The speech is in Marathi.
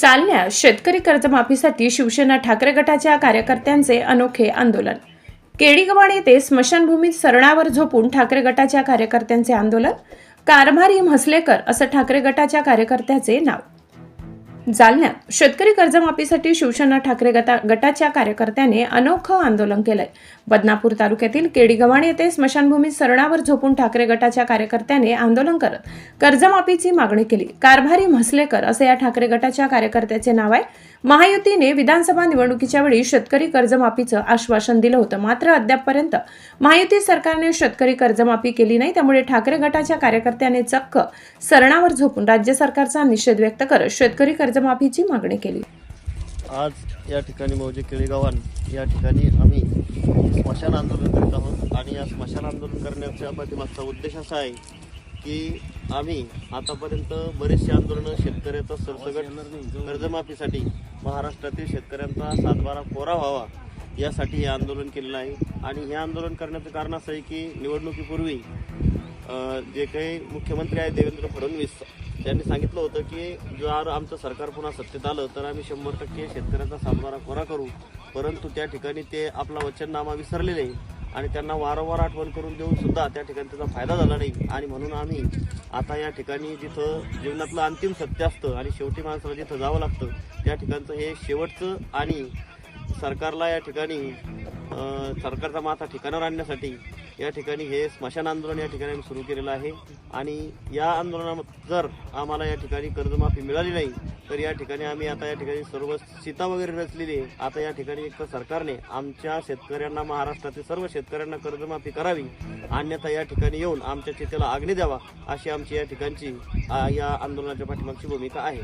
चालण्यास शेतकरी कर्जमाफीसाठी शिवसेना ठाकरे गटाच्या कार्यकर्त्यांचे अनोखे आंदोलन. केडीगव्हाण येथे स्मशानभूमीत सरणावर झोपून ठाकरे गटाच्या कार्यकर्त्यांचे आंदोलन. कारभारी म्हसलेकर असं ठाकरे गटाच्या कार्यकर्त्याचे नाव. जालन्यात. शेतकरी कर्जमाफीसाठी शिवसेना ठाकरे गटा गटाच्या कार्यकर्त्याने अनोखं आंदोलन केलंय. बदनापूर तालुक्यातील केडीगव्हाण येथे स्मशानभूमीत सरणावर झोपून ठाकरे गटाच्या कार्यकर्त्याने आंदोलन करत कर्जमाफीची मागणी केली. कारभारी म्हसलेकर असे या ठाकरे गटाच्या कार्यकर्त्याचे नाव आहे. महायुतीने विधानसभा निवडणुकीच्या वेळी शेतकरी कर्जमाफीचं आश्वासन दिलं होतं. मात्र अद्यापपर्यंत महायुती सरकारने शेतकरी कर्जमाफी केली नाही. त्यामुळे ठाकरे गटाच्या कार्यकर्त्याने चक्क सरणावर झोपून राज्य सरकारचा निषेध व्यक्त करत शेतकरी कर्ज कर्जमाफीची मागणी केली. आज या ठिकाणी मौजे केळेगावान या ठिकाणी आम्ही स्मशान आंदोलन करीत आहोत आणि या स्मशान आंदोलन करण्याच्या पाठीमागचा उद्देश असा आहे की आम्ही आतापर्यंत बरेचसे आंदोलनं शेतकऱ्याचा सरसगट कर्जमाफीसाठी महाराष्ट्रातील शेतकऱ्यांचा सातबारा कोरा व्हावा यासाठी हे आंदोलन केलेलं आहे. आणि हे आंदोलन करण्याचं कारण असं आहे की निवडणुकीपूर्वी जे काही मुख्यमंत्री आहेत देवेंद्र फडणवीस त्यांनी सांगितलं होतं की जर आमचं सरकार पुन्हा सत्तेत आलं तर आम्ही शंभर टक्के शेतकऱ्यांचा सातबारा कोरा करू. परंतु त्या ठिकाणी ते आपला वचननामा विसरले आहे आणि त्यांना वारंवार आठवण करून देऊन सुद्धा त्या ठिकाणी त्याचा फायदा झाला नाही. आणि म्हणून आम्ही आता या ठिकाणी जिथं जीवनातलं अंतिम सत्य असतं आणि शेवटी माणसाला जिथं जावं लागतं त्या ठिकाणचं हे शेवटचं आणि सरकारला या ठिकाणी सरकारचा माथा ठिकाणावर आणण्यासाठी या ठिकाणी हे स्मशान आंदोलन या ठिकाणी आम्ही सुरू केलेलं आहे. आणि या आंदोलनात जर आम्हाला या ठिकाणी कर्जमाफी मिळाली नाही तर या ठिकाणी आम्ही आता या ठिकाणी सर्व सीता वगैरे रचलेली आहे. आता या ठिकाणी एक तर सरकारने आमच्या शेतकऱ्यांना महाराष्ट्रातील सर्व शेतकऱ्यांना कर्जमाफी करावी. अन्यथा या ठिकाणी येऊन आमच्या चितेला आग्नी द्यावा अशी आमची या ठिकाणची या आंदोलनाच्या पाठीमागची भूमिका आहे.